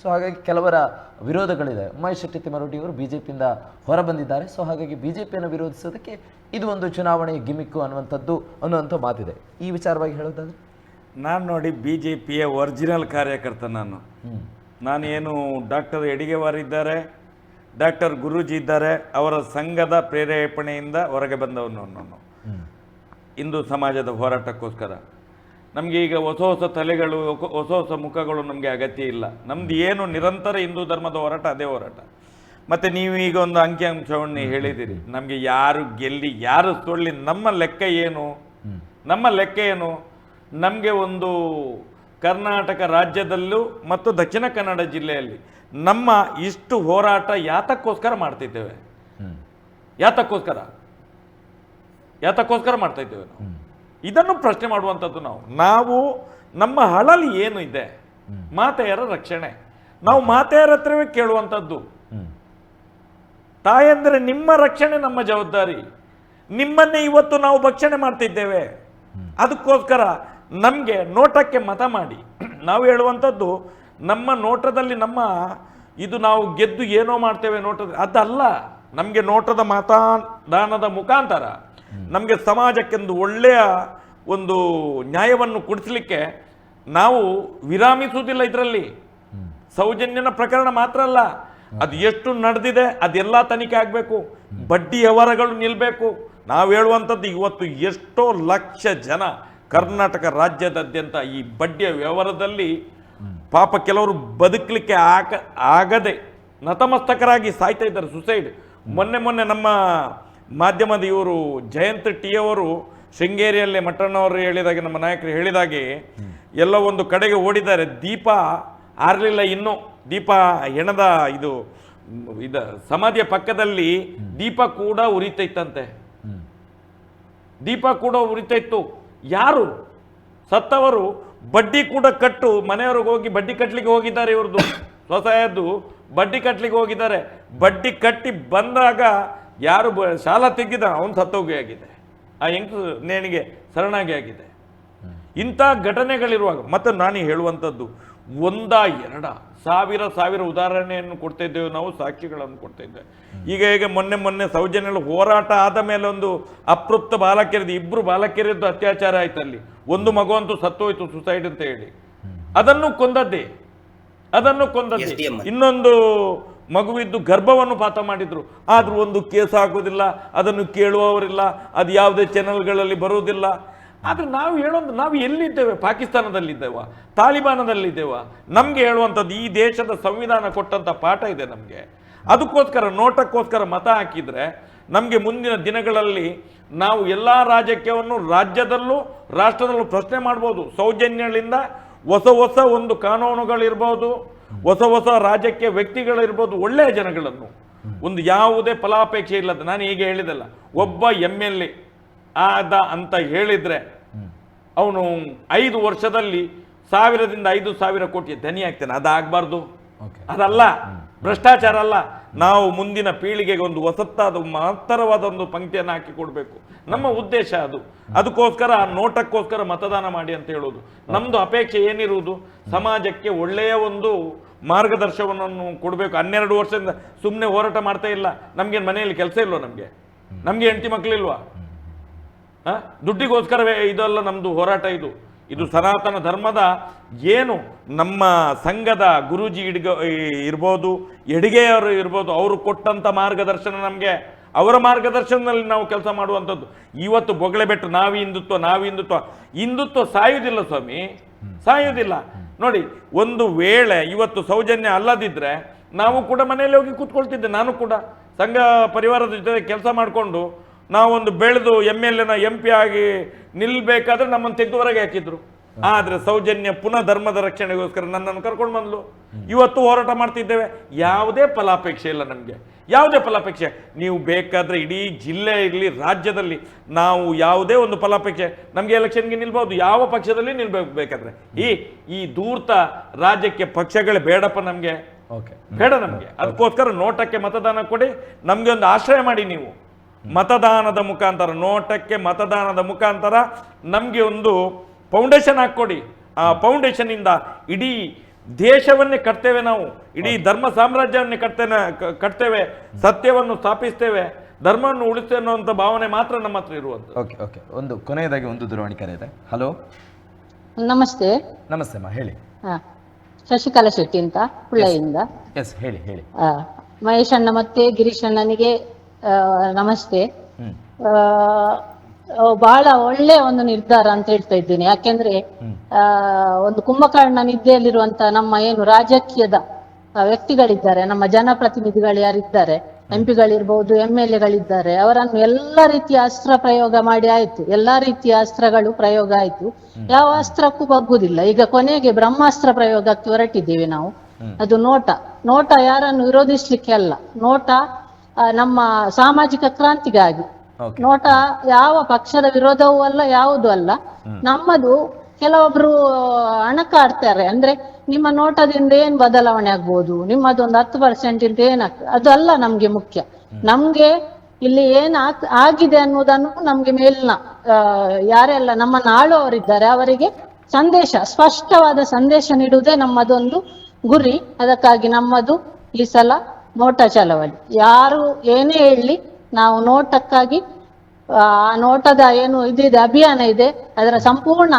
So ಹಾಗಾಗಿ ಕೆಲವರ ವಿರೋಧಗಳಿದೆ. ಉಮೇಶ್ ಶೆಟ್ಟಿ ತಿಮ್ಮರೊಡ್ಡಿ ಅವರು ಬಿ ಜೆ ಪಿಯಿಂದ ಹೊರಬಂದಿದ್ದಾರೆ. ಸೊ ಹಾಗಾಗಿ ಬಿ ಜೆ ಪಿಯನ್ನು ವಿರೋಧಿಸೋದಕ್ಕೆ ಇದು ಒಂದು ಚುನಾವಣೆಯ ಗಿಮಿಕ್ಕು ಅನ್ನುವಂಥದ್ದು ಅನ್ನುವಂಥ ಮಾತಿದೆ. ಈ ವಿಚಾರವಾಗಿ ಹೇಳೋದಾದ್ರೆ? ನಾನು ನೋಡಿ ಬಿ ಜೆ ಪಿಯ ಒರಿಜಿನಲ್ ಕಾರ್ಯಕರ್ತ ನಾನು. ನಾನೇನು ಡಾಕ್ಟರ್ ಎಡಿಗೆವಾರ್ ಇದ್ದಾರೆ ಡಾಕ್ಟರ್ ಗುರೂಜಿ ಇದ್ದಾರೆ ಅವರ ಸಂಘದ ಪ್ರೇರೇಪಣೆಯಿಂದ ಹೊರಗೆ ಬಂದವನು ನಾನು. ಹಿಂದೂ ಸಮಾಜದ ಹೋರಾಟಕ್ಕೋಸ್ಕರ. ನಮಗೆ ಈಗ ಹೊಸ ಹೊಸ ತಲೆಗಳು ಹೊಸ- ಹೊಸ ಮುಖಗಳು ನಮಗೆ ಅಗತ್ಯ ಇಲ್ಲ. ನಮ್ದು ಏನು ನಿರಂತರ ಹಿಂದೂ ಧರ್ಮದ ಹೋರಾಟ ಅದೇ ಹೋರಾಟ. ಮತ್ತು ನೀವು ಈಗ ಒಂದು ಅಂಕಿಅಂಶವನ್ನು ಹೇಳಿದಿರಿ. ನಮಗೆ ಯಾರು ಗೆಲ್ಲಿ ಯಾರು ಸೊಳ್ಳಿ ನಮ್ಮ ಲೆಕ್ಕ ಏನು? ನಮ್ಮ ಲೆಕ್ಕ ಏನು? ನಮಗೆ ಒಂದು ಕರ್ನಾಟಕ ರಾಜ್ಯದಲ್ಲೂ ಮತ್ತು ದಕ್ಷಿಣ ಕನ್ನಡ ಜಿಲ್ಲೆಯಲ್ಲಿ ನಮ್ಮ ಇಷ್ಟು ಹೋರಾಟ ಯಾತಕ್ಕೋಸ್ಕರ ಮಾಡ್ತಿದ್ದೇವೆ? ಯಾತಕ್ಕೋಸ್ಕರ? ಯಾತಕ್ಕೋಸ್ಕರ ಮಾಡ್ತಾ ಇದ್ದೇವೆ ನಾವು ಇದನ್ನು ಪ್ರಶ್ನೆ ಮಾಡುವಂಥದ್ದು ನಾವು. ನಾವು ನಮ್ಮ ಹಳಲಿ ಏನು ಇದೆ? ಮಾತೆಯರ ರಕ್ಷಣೆ. ನಾವು ಮಾತೆಯರ ಹತ್ರವೇ ಕೇಳುವಂಥದ್ದು. ತಾಯಂದ್ರೆ ನಿಮ್ಮ ರಕ್ಷಣೆ ನಮ್ಮ ಜವಾಬ್ದಾರಿ. ನಿಮ್ಮನ್ನೇ ಇವತ್ತು ನಾವು ಭಕ್ಷಣೆ ಮಾಡ್ತಿದ್ದೇವೆ. ಅದಕ್ಕೋಸ್ಕರ ನಮಗೆ ನೋಟಕ್ಕೆ ಮತ ಮಾಡಿ. ನಾವು ಹೇಳುವಂಥದ್ದು ನಮ್ಮ ನೋಟದಲ್ಲಿ ನಮ್ಮ ಇದು ನಾವು ಗೆದ್ದು ಏನೋ ಮಾಡ್ತೇವೆ ನೋಟದ ಅದಲ್ಲ ನಮಗೆ ನೋಟದ ಮತದಾನದ ಮುಖಾಂತರ ನಮಗೆ ಸಮಾಜಕ್ಕೆಂದು ಒಳ್ಳೆಯ ಒಂದು ನ್ಯಾಯವನ್ನು ಕೊಡಿಸಲಿಕ್ಕೆ ನಾವು ವಿರಾಮಿಸುವುದಿಲ್ಲ ಇದರಲ್ಲಿ. ಸೌಜನ್ಯನ ಪ್ರಕರಣ ಮಾತ್ರ ಅಲ್ಲ. ಅದು ಎಷ್ಟು ನಡೆದಿದೆ ಅದೆಲ್ಲ ತನಿಖೆ ಆಗಬೇಕು. ಬಡ್ಡಿ ವ್ಯವಹಾರಗಳು ನಿಲ್ಲಬೇಕು ನಾವು ಹೇಳುವಂಥದ್ದು ಇವತ್ತು ಎಷ್ಟೋ ಲಕ್ಷ ಜನ ಕರ್ನಾಟಕ ರಾಜ್ಯದಾದ್ಯಂತ ಈ ಬಡ್ಡಿಯ ವ್ಯವಹಾರದಲ್ಲಿ ಪಾಪ ಕೆಲವರು ಬದುಕಲಿಕ್ಕೆ ಆಗ ಆಗದೆ ನತಮಸ್ತಕರಾಗಿ ಸಾಯ್ತಾ ಇದ್ದಾರೆ ಸುಸೈಡ್. ಮೊನ್ನೆ ಮೊನ್ನೆ ನಮ್ಮ ಮಾಧ್ಯಮದ ಇವರು ಜಯಂತ್ ಟಿ ಅವರು ಶೃಂಗೇರಿಯಲ್ಲಿ ಮಟ್ಟಣ್ಣವರು ಹೇಳಿದಾಗೆ, ನಮ್ಮ ನಾಯಕರು ಹೇಳಿದಾಗೆ, ಎಲ್ಲ ಒಂದು ಕಡೆಗೆ ಓಡಿದ್ದಾರೆ. ದೀಪ ಆರಲಿಲ್ಲ ಇನ್ನೂ. ದೀಪ ಹೆಣದ ಇದು, ಇದ ಸಮಾಧಿಯ ಪಕ್ಕದಲ್ಲಿ ದೀಪ ಕೂಡ ಉರಿತೈತಂತೆ. ದೀಪ ಕೂಡ ಉರಿತೈತು ಯಾರು? ಸತ್ತವರು. ಬಡ್ಡಿ ಕೂಡ ಕಟ್ಟು. ಮನೆಯವ್ರಿಗೆ ಹೋಗಿ ಬಡ್ಡಿ ಕಟ್ಟಲಿಕ್ಕೆ ಹೋಗಿದ್ದಾರೆ ಇವ್ರದ್ದು. ಸ್ವಸಹಾಯದ್ದು ಬಡ್ಡಿ ಕಟ್ಟಲಿಕ್ಕೆ ಹೋಗಿದ್ದಾರೆ. ಬಡ್ಡಿ ಕಟ್ಟಿ ಬಂದಾಗ ಯಾರು ಬ ಸಾಲ ತೆಗೆದ ಅವನು ಸತ್ತೋಗಿ ಆಗಿದೆ. ಆ ಹೆಂಗಸು ನೇಣಿಗೆ ಶರಣಾಗಿ ಆಗಿದೆ. ಇಂಥ ಘಟನೆಗಳಿರುವಾಗ ಮತ್ತೆ ನಾನು ಹೇಳುವಂಥದ್ದು ಒಂದ ಎರಡ ಸಾವಿರ ಸಾವಿರ ಉದಾಹರಣೆಯನ್ನು ಕೊಡ್ತಾ ಇದ್ದೇವೆ ನಾವು ಸಾಕ್ಷಿಗಳನ್ನು ಕೊಡ್ತಾ ಇದ್ದೇವೆ. ಈಗ ಈಗ ಮೊನ್ನೆ ಮೊನ್ನೆ ಸೌಜನ್ಯ ಹೋರಾಟ ಆದ ಮೇಲೆ ಒಂದು ಅಪೃಪ್ತ ಬಾಲಕಿಯರದ್ದು ಇಬ್ರು ಬಾಲಕಿಯರದ್ದು ಅತ್ಯಾಚಾರ ಆಯ್ತು ಅಲ್ಲಿ. ಒಂದು ಮಗು ಅಂತೂ ಸತ್ತೋಯ್ತು ಸುಸೈಡ್ ಅಂತ ಹೇಳಿ. ಅದನ್ನು ಕೊಂದದ್ದೇ? ಅದನ್ನು ಕೊಂದದ್ದೇ? ಇನ್ನೊಂದು ಮಗುವಿದ್ದು ಗರ್ಭವನ್ನು ಪಾತ ಮಾಡಿದರು. ಆದರೂ ಒಂದು ಕೇಸ್ ಹಾಕೋದಿಲ್ಲ ಅದನ್ನು ಕೇಳುವವರಿಲ್ಲ, ಅದು ಯಾವುದೇ ಚಾನಲ್ಗಳಲ್ಲಿ ಬರೋದಿಲ್ಲ ಆದರೆ ನಾವು ಹೇಳೋದು, ನಾವು ಎಲ್ಲಿದ್ದೇವೆ? ಪಾಕಿಸ್ತಾನದಲ್ಲಿದ್ದೇವ? ತಾಲಿಬಾನದಲ್ಲಿದ್ದೇವ? ನಮಗೆ ಹೇಳುವಂಥದ್ದು ಈ ದೇಶದ ಸಂವಿಧಾನ ಕೊಟ್ಟಂಥ ಪಾಠ ಇದೆ ನಮಗೆ. ಅದಕ್ಕೋಸ್ಕರ, ನೋಟಕ್ಕೋಸ್ಕರ ಮತ ಹಾಕಿದರೆ ನಮಗೆ ಮುಂದಿನ ದಿನಗಳಲ್ಲಿ ನಾವು ಎಲ್ಲ ರಾಜಕೀಯವನ್ನು ರಾಜ್ಯದಲ್ಲೂ ರಾಷ್ಟ್ರದಲ್ಲೂ ಪ್ರಶ್ನೆ ಮಾಡ್ಬೋದು. ಸೌಜನ್ಯಗಳಿಂದ ಹೊಸ ಹೊಸ ಒಂದು ಕಾನೂನುಗಳಿರ್ಬೋದು. ಹೊಸ ಹೊಸ ರಾಜ್ಯಕ್ಕೆ ವ್ಯಕ್ತಿಗಳಿರ್ಬೋದು ಒಳ್ಳೆಯ ಜನಗಳನ್ನು. ಒಂದು ಯಾವುದೇ ಫಲಾಪೇಕ್ಷೆ ಇಲ್ಲದ ನಾನು ಈಗ ಹೇಳಿದಲ್ಲ ಒಬ್ಬ ಎಂ ಎಲ್ ಎ ಆದ ಅಂತ ಹೇಳಿದ್ರೆ ಅವನು ಐದು ವರ್ಷದಲ್ಲಿ ಸಾವಿರದಿಂದ ಐದು ಸಾವಿರ ಕೋಟಿ ಧನಿ ಆಗ್ತಾನೆ. ಅದಾಗಬಾರ್ದು. ಅದಲ್ಲ ಭ್ರಷ್ಟಾಚಾರ ಅಲ್ಲ. ನಾವು ಮುಂದಿನ ಪೀಳಿಗೆಗೆ ಒಂದು ಹೊಸತ್ತಾದ ಮಹತ್ತರವಾದ ಒಂದು ಪಂಕ್ತಿಯನ್ನು ಹಾಕಿ ಕೊಡಬೇಕು. ನಮ್ಮ ಉದ್ದೇಶ ಅದು. ಅದಕ್ಕೋಸ್ಕರ ಆ ನೋಟಕ್ಕೋಸ್ಕರ ಮತದಾನ ಮಾಡಿ ಅಂತ ಹೇಳೋದು. ನಮ್ದು ಅಪೇಕ್ಷೆ ಏನಿರುವುದು? ಸಮಾಜಕ್ಕೆ ಒಳ್ಳೆಯ ಒಂದು ಮಾರ್ಗದರ್ಶನವನ್ನು ಕೊಡಬೇಕು. ಹನ್ನೆರಡು ವರ್ಷದಿಂದ ಸುಮ್ಮನೆ ಹೋರಾಟ ಮಾಡ್ತಾ ಇಲ್ಲ. ನಮ್ಗೆ ಮನೆಯಲ್ಲಿ ಕೆಲಸ ಇಲ್ವಾ ನಮಗೆ? ನಮಗೆ ಹೆಂಡತಿ ಮಕ್ಕಳಿಲ್ವಾ? ದುಡ್ಡಿಗೋಸ್ಕರವೇ ಇದಲ್ಲ ನಮ್ಮದು ಹೋರಾಟ ಇದು. ಇದು ಸನಾತನ ಧರ್ಮದ ಏನು ನಮ್ಮ ಸಂಘದ ಗುರೂಜಿ ಇಡ್ಗ ಇರ್ಬೋದು, ಎಡಿಗೆಯವರು ಇರ್ಬೋದು, ಅವರು ಕೊಟ್ಟಂಥ ಮಾರ್ಗದರ್ಶನ ನಮಗೆ. ಅವರ ಮಾರ್ಗದರ್ಶನದಲ್ಲಿ ನಾವು ಕೆಲಸ ಮಾಡುವಂಥದ್ದು. ಇವತ್ತು ಬೊಗಳೆ ಬೆಟ್ಟು ನಾವು ಹಿಂದುತ್ವ ನಾವು ಹಿಂದುತ್ವ. ಹಿಂದುತ್ವ ಸಾಯುವುದಿಲ್ಲ ಸ್ವಾಮಿ, ಸಾಯುವುದಿಲ್ಲ. ನೋಡಿ, ಒಂದು ವೇಳೆ ಇವತ್ತು ಸೌಜನ್ಯ ಅಲ್ಲದಿದ್ದರೆ ನಾವು ಕೂಡ ಮನೆಯಲ್ಲಿ ಹೋಗಿ ಕೂತ್ಕೊಳ್ತಿದ್ದೆ, ನಾನು ಕೂಡ. ಸಂಘ ಪರಿವಾರದ ಜೊತೆ ಕೆಲಸ ಮಾಡಿಕೊಂಡು ನಾವೊಂದು ಬೆಳೆದು M L A M P ಆಗಿ ನಿಲ್ಬೇಕಾದ್ರೆ ನಮ್ಮನ್ನು ತೆಗೆದು ಹೊರಗೆ ಹಾಕಿದ್ರು. ಆದ್ರೆ ಸೌಜನ್ಯ ಪುನಃ ಧರ್ಮದ ರಕ್ಷಣೆಗೋಸ್ಕರ ನನ್ನನ್ನು ಕರ್ಕೊಂಡು ಬಂದ್ಲು. ಇವತ್ತು ಹೋರಾಟ ಮಾಡ್ತಿದ್ದೇವೆ. ಯಾವುದೇ ಫಲಾಪೇಕ್ಷೆ ಇಲ್ಲ ನಮಗೆ. ಯಾವುದೇ ಫಲಾಪೇಕ್ಷೆ. ನೀವು ಬೇಕಾದ್ರೆ ಇಡೀ ಜಿಲ್ಲೆ ಇರಲಿ ರಾಜ್ಯದಲ್ಲಿ ನಾವು ಯಾವುದೇ ಒಂದು ಫಲಾಪೇಕ್ಷೆ ನಮಗೆ ಎಲೆಕ್ಷನ್ಗೆ ನಿಲ್ಬಹುದು ಯಾವ ಪಕ್ಷದಲ್ಲಿ ನಿಲ್ಬೇಕು ಬೇಕಾದ್ರೆ. ಈ ಈ ದೂರ್ತ ರಾಜ್ಯಕ್ಕೆ ಪಕ್ಷಗಳೇ ಬೇಡಪ್ಪ ನಮಗೆ. ಓಕೆ ಬೇಡ ನಮಗೆ. ಅದಕ್ಕೋಸ್ಕರ ನೋಟಕ್ಕೆ ಮತದಾನ ಕೊಡಿ. ನಮಗೆ ಒಂದು ಆಶ್ರಯ ಮಾಡಿ ನೀವು. ಮತದಾನದ ಮುಖಾಂತರ ನೋಟಕ್ಕೆ ಮತದಾನದ ಮುಖಾಂತರ ನಮಗೆ ಒಂದು ಫೌಂಡೇಶನ್ ಹಾಕ್ಕೊಡಿ. ಆ ಫೌಂಡೇಶನ್ ಇಂದ ಇಡೀ ದೇಶವನ್ನೇ ಕಟ್ತೇವೆ ನಾವು. ಇಡೀ ಧರ್ಮ ಸಾಮ್ರಾಜ್ಯವನ್ನೇ ಕಟ್ತೇನೆ ಕಟ್ತೇವೆ ಸತ್ಯವನ್ನು ಸ್ಥಾಪಿಸ್ತೇವೆ ಧರ್ಮವನ್ನು ಉಳಿಸ್ತೇವೆ ಅನ್ನೋಂಥ ಭಾವನೆ ಮಾತ್ರ ನಮ್ಮ ಹತ್ರ ಇರುವಂತ ಓಕೆ ಓಕೆ. ಒಂದು ಕೊನೆಯದಾಗಿ ಒಂದು ದೂರವಾಣಿ ಕರೆ ಇದೆ. ಹಲೋ? ನಮಸ್ತೆ. ನಮಸ್ತೆ ಮಾ ಹೇಳಿ. ಶಶಿಕಲಾ ಶೆಟ್ಟಿ ಅಂತ ಹುಳ್ಳೆಯಿಂದ ಎಸ್ ಹೇಳಿ ಹೇಳಿ. ಮಹೇಶ್ ಅಣ್ಣ ಮತ್ತೆ ಗಿರೀಶ್ ಅಣ್ಣನಿಗೆ ನಮಸ್ತೆ. ಬಹಳ ಒಳ್ಳೆ ಒಂದು ನಿರ್ಧಾರ ಅಂತ ಹೇಳ್ತಾ ಇದ್ದೇನೆ. ಯಾಕೆಂದ್ರೆ ಆ, ಒಂದು ಕುಂಭಕರ್ಣ ನಿದ್ದೆಯಲ್ಲಿರುವಂತಹ ನಮ್ಮ ಏನು ರಾಜಕೀಯದ ವ್ಯಕ್ತಿಗಳಿದ್ದಾರೆ ನಮ್ಮ ಜನಪ್ರತಿನಿಧಿಗಳು ಯಾರಿದ್ದಾರೆ ಎಂ ಪಿಗಳಿರ್ಬಹುದು ಎಂ ಎಲ್ ಎಗಳಿದ್ದಾರೆ ಅವರನ್ನು ಎಲ್ಲ ರೀತಿಯ ಅಸ್ತ್ರ ಪ್ರಯೋಗ ಮಾಡಿ ಆಯ್ತು. ಎಲ್ಲಾ ರೀತಿಯ ಅಸ್ತ್ರಗಳು ಪ್ರಯೋಗ ಆಯ್ತು. ಯಾವ ಅಸ್ತ್ರಕ್ಕೂ ಬಗ್ಗುದಿಲ್ಲ. ಈಗ ಕೊನೆಗೆ ಬ್ರಹ್ಮಾಸ್ತ್ರ ಪ್ರಯೋಗಕ್ಕೆ ಹೊರಟಿದ್ದೇವೆ ನಾವು. ಅದು ನೋಟ. ನೋಟ ಯಾರನ್ನು ವಿರೋಧಿಸ್ಲಿಕ್ಕೆ ಅಲ್ಲ. ನೋಟ ನಮ್ಮ ಸಾಮಾಜಿಕ ಕ್ರಾಂತಿಗಾಗಿ. ನೋಟ ಯಾವ ಪಕ್ಷದ ವಿರೋಧವೂ ಅಲ್ಲ ಯಾವುದೂ ಅಲ್ಲ. ನಮ್ಮದು ಕೆಲವೊಬ್ರು ಅಣಕಾಡ್ತಾರೆ. ಅಂದ್ರೆ ನಿಮ್ಮ ನೋಟದಿಂದ ಏನ್ ಬದಲಾವಣೆ ಆಗ್ಬೋದು? ನಿಮ್ಮದೊಂದು ಹತ್ತು ಪರ್ಸೆಂಟ್ ಇಂದ ಏನಾಗ್ತದೆ ಅದಲ್ಲ ನಮ್ಗೆ ಮುಖ್ಯ. ನಮ್ಗೆ ಇಲ್ಲಿ ಏನ್ ಆಗಿದೆ ಅನ್ನೋದನ್ನು ನಮ್ಗೆ ಮೇಲಿನ ಯಾರೆಲ್ಲ ನಮ್ಮನ್ನ ಆಳುವವರಿದ್ದಾರೆ ಅವರಿಗೆ ಸಂದೇಶ ಸ್ಪಷ್ಟವಾದ ಸಂದೇಶ ನೀಡುವುದೇ ನಮ್ಮದೊಂದು ಗುರಿ. ಅದಕ್ಕಾಗಿ ನಮ್ಮದು ಈ ಸಲ ನೋಟ ಚಲವಳಿ. ಯಾರು ಏನೇ ಹೇಳಿ ನಾವು ನೋಟಕ್ಕಾಗಿ, ಆ ನೋಟದ ಏನು ಇದಿದೆ, ಅಭಿಯಾನ ಇದೆ, ಅದರ ಸಂಪೂರ್ಣ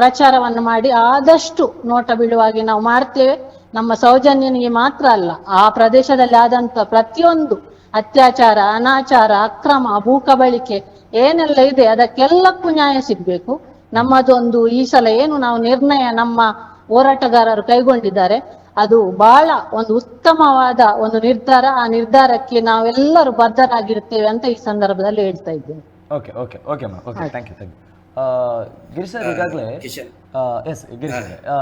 ಪ್ರಚಾರವನ್ನು ಮಾಡಿ ಆದಷ್ಟು ನೋಟ ಬಿಡುವಾಗಿ ನಾವು ಮಾಡ್ತೇವೆ. ನಮ್ಮ ಸೌಜನ್ಯನಿಗೆ ಮಾತ್ರ ಅಲ್ಲ, ಆ ಪ್ರದೇಶದಲ್ಲಿ ಆದಂತ ಪ್ರತಿಯೊಂದು ಅತ್ಯಾಚಾರ, ಅನಾಚಾರ, ಅಕ್ರಮ, ಭೂಕಬಳಿಕೆ ಏನೆಲ್ಲ ಇದೆ, ಅದಕ್ಕೆಲ್ಲಕ್ಕೂ ನ್ಯಾಯ ಸಿಗ್ಬೇಕು. ನಮ್ಮದೊಂದು ಈ ಸಲ ಏನು ನಾವು ನಿರ್ಣಯ ನಮ್ಮ ಹೋರಾಟಗಾರರು ಕೈಗೊಂಡಿದ್ದಾರೆ. ಅದು ಬಹಳ ಒಂದು ಉತ್ತಮವಾದ ಒಂದು ನಿರ್ಧಾರ ಆ ನಿರ್ಧಾರಕ್ಕೆ ನಾವೆಲ್ಲರೂ ಬದ್ಧರಾಗಿರ್ತೇವೆ ಅಂತ ಈ ಸಂದರ್ಭದಲ್ಲಿ ಹೇಳ್ತಾ ಇದ್ದೇನೆ. Okay okay okay ma'am okay thank you thank you Girish sir ಈಗಾಗಲೇ ಎಸ್ ಗಿರೀಶ್ ಆ,